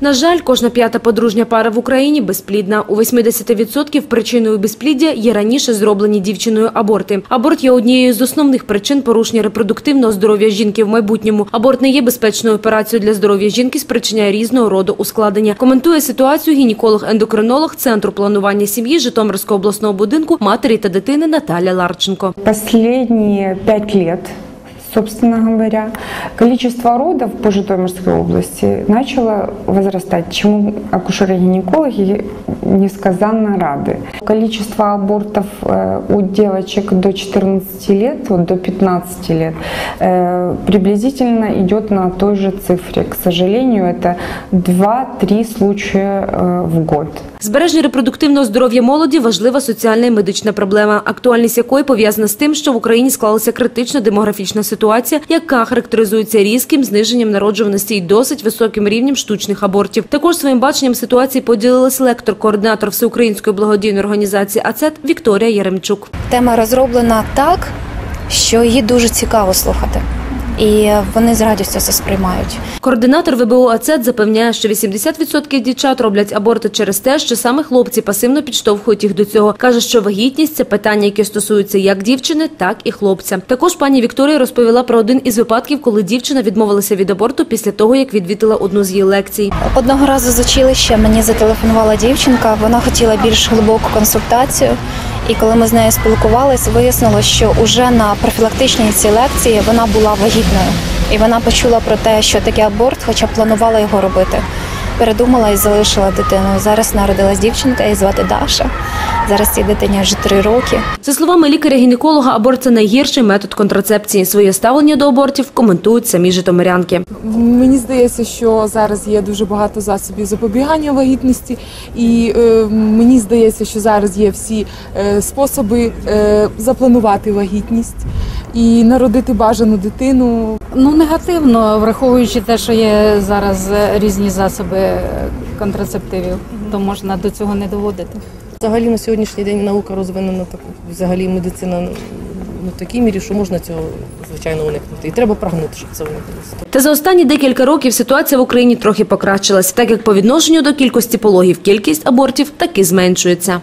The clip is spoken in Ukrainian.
На жаль, кожна п'ята подружня пара в Україні безплідна. У 80% причиною безпліддя є раніше зроблені дівчиною аборти. Аборт є однією з основних причин порушення репродуктивного здоров'я жінки в майбутньому. Аборт не є безпечною операцією для здоров'я жінки, спричиняє різного роду ускладнення. Коментує ситуацію гінеколог-ендокринолог Центру планування сім'ї Житомирського обласного будинку матері та дитини Наталя Ларченко. Последние пять лет, собственно говоря, количество родов по Житомирской области начало возрастать, чему акушеры-гинекологи несказанно рады. Количество абортов э, у девочек до 14 лет, вот до 15 лет, э, приблизительно идет на той же цифре. К сожалению, это 2-3 случая э, в год. Збереження репродуктивного здоров'я молоді важлива соціальна і медична проблема, актуальність якої пов'язана з тим, що в Україні склалася критична демографічна ситуація, яка характеризується різким зниженням народжуваності і досить високим рівнем штучних абортів. Також своїм баченням ситуації поділилась лектор, координатор всеукраїнської благодійної організації АЦЕТ Вікторія Яремчук. Тема розроблена так, що її дуже цікаво слухати. І вони з радістю це сприймають. Координатор ВБО АЦЕТ запевняє, що 80% дівчат роблять аборти через те, що саме хлопці пасивно підштовхують їх до цього. Каже, що вагітність це питання, яке стосуються як дівчини, так і хлопця. Також пані Вікторія розповіла про один із випадків, коли дівчина відмовилася від аборту після того, як відвідала одну з її лекцій. Одного разу з училища мені зателефонувала дівчинка. Вона хотіла більш глибоку консультацію. І коли ми з нею спілкувалися, вияснилося, що уже на профілактичній цій лекції вона була вагітною. І вона почула про те, що таке аборт, хоча планувала його робити. Передумала і залишила дитину. Зараз народилась дівчинка, її звати Даша. Зараз цій дитині вже три роки. За словами лікаря-гінеколога, аборт це найгірший метод контрацепції. Своє ставлення до абортів коментують самі житомирянки. Мені здається, що зараз є дуже багато засобів запобігання вагітності, і е, мені здається, що зараз є всі е, способи е, запланувати вагітність і народити бажану дитину. Ну, негативно, враховуючи те, що є зараз різні засоби контрацептивів, то можна до цього не доводити. Взагалі на сьогоднішній день наука розвинена так, взагалі медицина ну, в такій мірі, що можна цього звичайно уникнути. І треба прагнути, щоб це уникнулося. Та за останні декілька років ситуація в Україні трохи покращилась, так як по відношенню до кількості пологів кількість абортів таки зменшується.